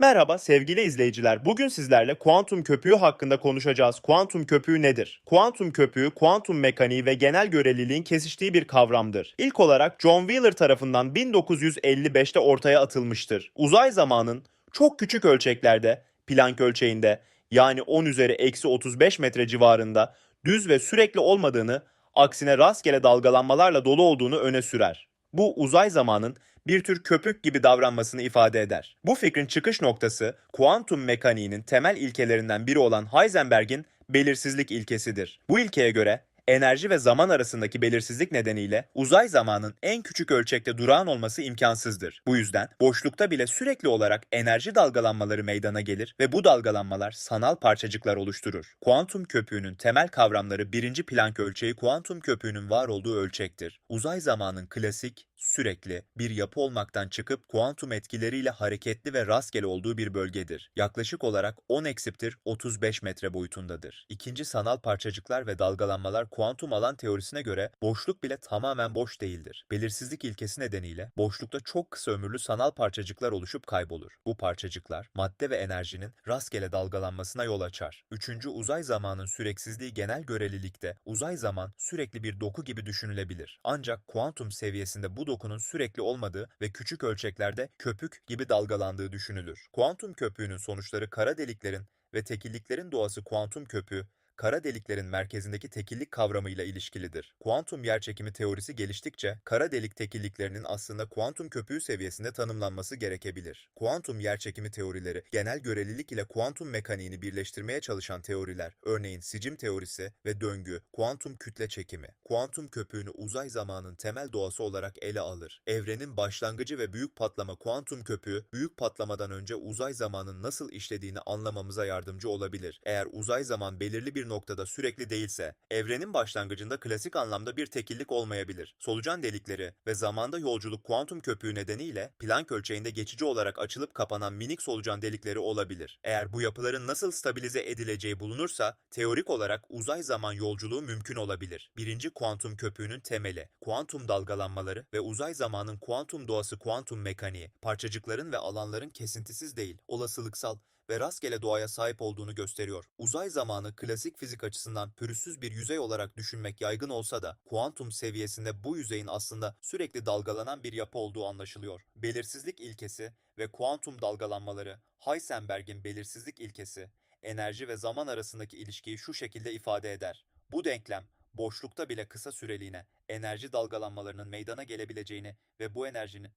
Merhaba sevgili izleyiciler. Bugün sizlerle kuantum köpüğü hakkında konuşacağız. Kuantum köpüğü nedir? Kuantum köpüğü, kuantum mekaniği ve genel göreliliğin kesiştiği bir kavramdır. İlk olarak John Wheeler tarafından 1955'te ortaya atılmıştır. Uzay zamanın çok küçük ölçeklerde, Planck ölçeğinde yani 10 üzeri eksi 35 metre civarında düz ve sürekli olmadığını, aksine rastgele dalgalanmalarla dolu olduğunu öne sürer. Bu uzay zamanın bir tür köpük gibi davranmasını ifade eder. Bu fikrin çıkış noktası kuantum mekaniğinin temel ilkelerinden biri olan Heisenberg'in belirsizlik ilkesidir. Bu ilkeye göre enerji ve zaman arasındaki belirsizlik nedeniyle uzay zamanın en küçük ölçekte durağan olması imkansızdır. Bu yüzden boşlukta bile sürekli olarak enerji dalgalanmaları meydana gelir ve bu dalgalanmalar sanal parçacıklar oluşturur. Kuantum köpüğünün temel kavramları birinci Planck ölçeği kuantum köpüğünün var olduğu ölçektir. Uzay zamanın klasik, sürekli bir yapı olmaktan çıkıp kuantum etkileriyle hareketli ve rastgele olduğu bir bölgedir. Yaklaşık olarak 10 eksiptir 35 metre boyutundadır. İkinci sanal parçacıklar ve dalgalanmalar kuantum alan teorisine göre boşluk bile tamamen boş değildir. Belirsizlik ilkesi nedeniyle boşlukta çok kısa ömürlü sanal parçacıklar oluşup kaybolur. Bu parçacıklar madde ve enerjinin rastgele dalgalanmasına yol açar. Üçüncü uzay zamanın süreksizliği genel görelilikte uzay zaman sürekli bir doku gibi düşünülebilir. Ancak kuantum seviyesinde bu dokunun sürekli olmadığı ve küçük ölçeklerde köpük gibi dalgalandığı düşünülür. Kuantum köpüğünün sonuçları kara deliklerin ve tekilliklerin doğası kuantum köpüğü, kara deliklerin merkezindeki tekillik kavramıyla ilişkilidir. Kuantum yerçekimi teorisi geliştikçe kara delik tekilliklerinin aslında kuantum köpüğü seviyesinde tanımlanması gerekebilir. Kuantum yerçekimi teorileri genel görelilik ile kuantum mekaniğini birleştirmeye çalışan teoriler, örneğin sicim teorisi ve döngü, kuantum kütle çekimi, kuantum köpüğünü uzay zamanın temel doğası olarak ele alır. Evrenin başlangıcı ve büyük patlama kuantum köpüğü, büyük patlamadan önce uzay zamanın nasıl işlediğini anlamamıza yardımcı olabilir. Eğer uzay zaman belirli bir noktada sürekli değilse, evrenin başlangıcında klasik anlamda bir tekillik olmayabilir. Solucan delikleri ve zamanda yolculuk kuantum köpüğü nedeniyle Planck ölçeğinde geçici olarak açılıp kapanan minik solucan delikleri olabilir. Eğer bu yapıların nasıl stabilize edileceği bulunursa, teorik olarak uzay zaman yolculuğu mümkün olabilir. Birinci kuantum köpüğünün temeli, kuantum dalgalanmaları ve uzay zamanın kuantum doğası kuantum mekaniği, parçacıkların ve alanların kesintisiz değil, olasılıksal ve rastgele doğaya sahip olduğunu gösteriyor. Uzay zamanı klasik fizik açısından pürüzsüz bir yüzey olarak düşünmek yaygın olsa da kuantum seviyesinde bu yüzeyin aslında sürekli dalgalanan bir yapı olduğu anlaşılıyor. Belirsizlik ilkesi ve kuantum dalgalanmaları, Heisenberg'in belirsizlik ilkesi, enerji ve zaman arasındaki ilişkiyi şu şekilde ifade eder. Bu denklem boşlukta bile kısa süreliğine enerji dalgalanmalarının meydana gelebileceğini ve bu enerjinin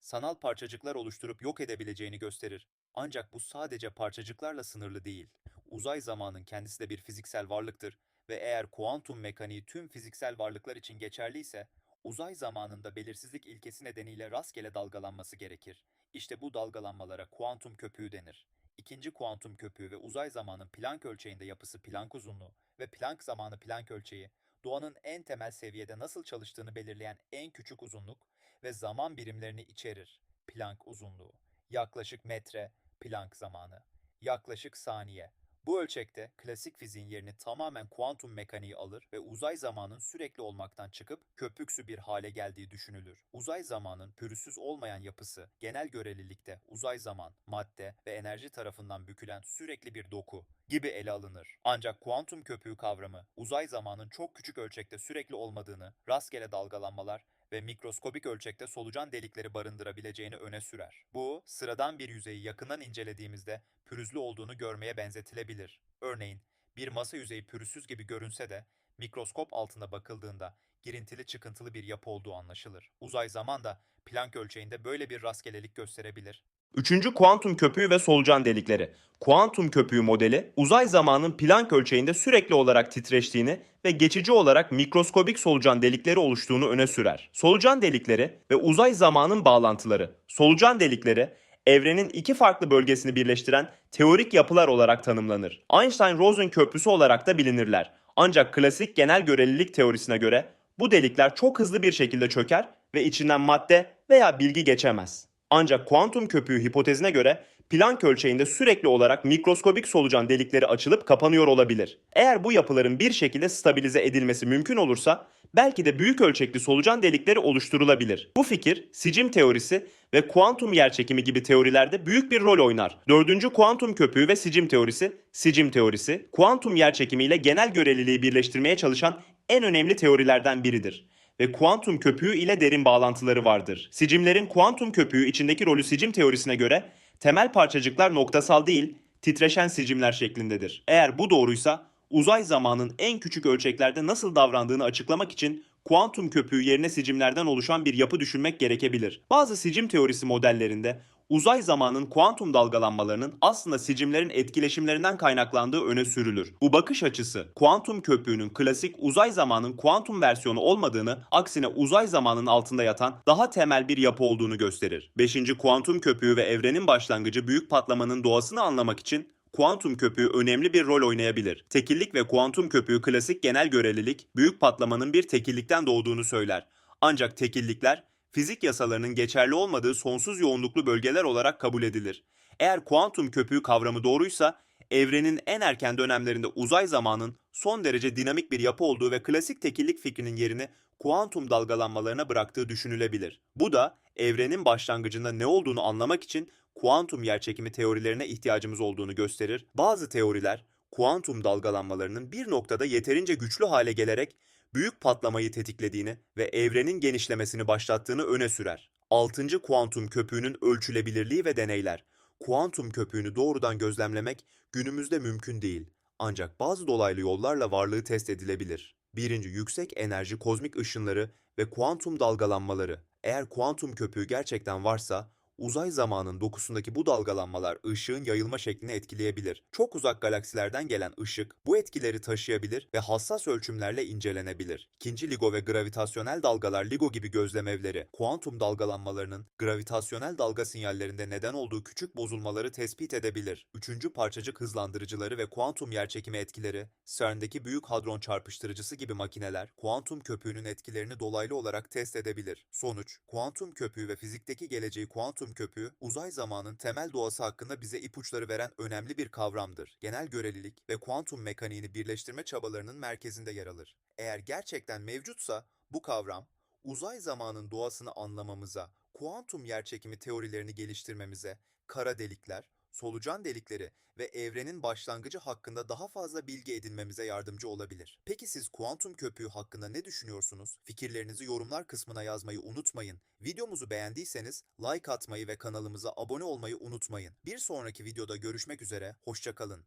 sanal parçacıklar oluşturup yok edebileceğini gösterir. Ancak bu sadece parçacıklarla sınırlı değil. Uzay zamanın kendisi de bir fiziksel varlıktır ve eğer kuantum mekaniği tüm fiziksel varlıklar için geçerliyse, uzay zamanında belirsizlik ilkesi nedeniyle rastgele dalgalanması gerekir. İşte bu dalgalanmalara kuantum köpüğü denir. İkinci kuantum köpüğü ve uzay zamanın Planck ölçeğinde yapısı Planck uzunluğu ve Planck zamanı Planck ölçeği, doğanın en temel seviyede nasıl çalıştığını belirleyen en küçük uzunluk ve zaman birimlerini içerir. Planck uzunluğu, yaklaşık metre, Planck zamanı, yaklaşık saniye. Bu ölçekte klasik fiziğin yerini tamamen kuantum mekaniği alır ve uzay zamanın sürekli olmaktan çıkıp köpüksü bir hale geldiği düşünülür. Uzay zamanın pürüzsüz olmayan yapısı genel görelilikte uzay zaman, madde ve enerji tarafından bükülen sürekli bir doku gibi ele alınır. Ancak kuantum köpüğü kavramı uzay zamanın çok küçük ölçekte sürekli olmadığını, rastgele dalgalanmalar ve mikroskobik ölçekte solucan delikleri barındırabileceğini öne sürer. Bu, sıradan bir yüzeyi yakından incelediğimizde pürüzlü olduğunu görmeye benzetilebilir. Örneğin, bir masa yüzeyi pürüzsüz gibi görünse de mikroskop altında bakıldığında girintili çıkıntılı bir yapı olduğu anlaşılır. Uzay zaman da Planck ölçeğinde böyle bir rastgelelik gösterebilir. Üçüncü kuantum köpüğü ve solucan delikleri. Kuantum köpüğü modeli uzay zamanın Planck ölçeğinde sürekli olarak titreştiğini ve geçici olarak mikroskobik solucan delikleri oluştuğunu öne sürer. Solucan delikleri ve uzay zamanın bağlantıları. Solucan delikleri evrenin iki farklı bölgesini birleştiren teorik yapılar olarak tanımlanır. Einstein-Rosen köprüsü olarak da bilinirler. Ancak klasik genel görelilik teorisine göre bu delikler çok hızlı bir şekilde çöker ve içinden madde veya bilgi geçemez. Ancak kuantum köpüğü hipotezine göre Planck ölçeğinde sürekli olarak mikroskobik solucan delikleri açılıp kapanıyor olabilir. Eğer bu yapıların bir şekilde stabilize edilmesi mümkün olursa belki de büyük ölçekli solucan delikleri oluşturulabilir. Bu fikir sicim teorisi ve kuantum yerçekimi gibi teorilerde büyük bir rol oynar. Dördüncü kuantum köpüğü ve sicim teorisi, sicim teorisi, kuantum yerçekimi ile genel göreliliği birleştirmeye çalışan en önemli teorilerden biridir ve kuantum köpüğü ile derin bağlantıları vardır. Sicimlerin kuantum köpüğü içindeki rolü sicim teorisine göre temel parçacıklar noktasal değil, titreşen sicimler şeklindedir. Eğer bu doğruysa uzay zamanın en küçük ölçeklerde nasıl davrandığını açıklamak için kuantum köpüğü yerine sicimlerden oluşan bir yapı düşünmek gerekebilir. Bazı sicim teorisi modellerinde uzay zamanın kuantum dalgalanmalarının aslında sicimlerin etkileşimlerinden kaynaklandığı öne sürülür. Bu bakış açısı kuantum köpüğünün klasik uzay zamanın kuantum versiyonu olmadığını, aksine uzay zamanın altında yatan daha temel bir yapı olduğunu gösterir. 5. kuantum köpüğü ve evrenin başlangıcı büyük patlamanın doğasını anlamak için kuantum köpüğü önemli bir rol oynayabilir. Tekillik ve kuantum köpüğü klasik genel görelilik, büyük patlamanın bir tekillikten doğduğunu söyler. Ancak tekillikler fizik yasalarının geçerli olmadığı sonsuz yoğunluklu bölgeler olarak kabul edilir. Eğer kuantum köpüğü kavramı doğruysa, evrenin en erken dönemlerinde uzay zamanın son derece dinamik bir yapı olduğu ve klasik tekillik fikrinin yerini kuantum dalgalanmalarına bıraktığı düşünülebilir. Bu da evrenin başlangıcında ne olduğunu anlamak için kuantum yerçekimi teorilerine ihtiyacımız olduğunu gösterir. Bazı teoriler kuantum dalgalanmalarının bir noktada yeterince güçlü hale gelerek büyük patlamayı tetiklediğini ve evrenin genişlemesini başlattığını öne sürer. 6. kuantum köpüğünün ölçülebilirliği ve deneyler. Kuantum köpüğünü doğrudan gözlemlemek günümüzde mümkün değil. Ancak bazı dolaylı yollarla varlığı test edilebilir. Birinci yüksek enerji kozmik ışınları ve kuantum dalgalanmaları. Eğer kuantum köpüğü gerçekten varsa uzay zamanın dokusundaki bu dalgalanmalar ışığın yayılma şeklini etkileyebilir. Çok uzak galaksilerden gelen ışık bu etkileri taşıyabilir ve hassas ölçümlerle incelenebilir. İkinci LIGO ve gravitasyonel dalgalar LIGO gibi gözlemevleri, kuantum dalgalanmalarının gravitasyonel dalga sinyallerinde neden olduğu küçük bozulmaları tespit edebilir. Üçüncü parçacık hızlandırıcıları ve kuantum yerçekimi etkileri, CERN'deki Büyük Hadron Çarpıştırıcısı gibi makineler, kuantum köpüğünün etkilerini dolaylı olarak test edebilir. Sonuç, kuantum köpüğü ve fizikteki geleceği kuantum köpüğü, uzay zamanın temel doğası hakkında bize ipuçları veren önemli bir kavramdır. Genel görelilik ve kuantum mekaniğini birleştirme çabalarının merkezinde yer alır. Eğer gerçekten mevcutsa bu kavram, uzay zamanın doğasını anlamamıza, kuantum yerçekimi teorilerini geliştirmemize, kara delikler, solucan delikleri ve evrenin başlangıcı hakkında daha fazla bilgi edinmemize yardımcı olabilir. Peki siz kuantum köpüğü hakkında ne düşünüyorsunuz? Fikirlerinizi yorumlar kısmına yazmayı unutmayın. Videomuzu beğendiyseniz like atmayı ve kanalımıza abone olmayı unutmayın. Bir sonraki videoda görüşmek üzere, hoşçakalın.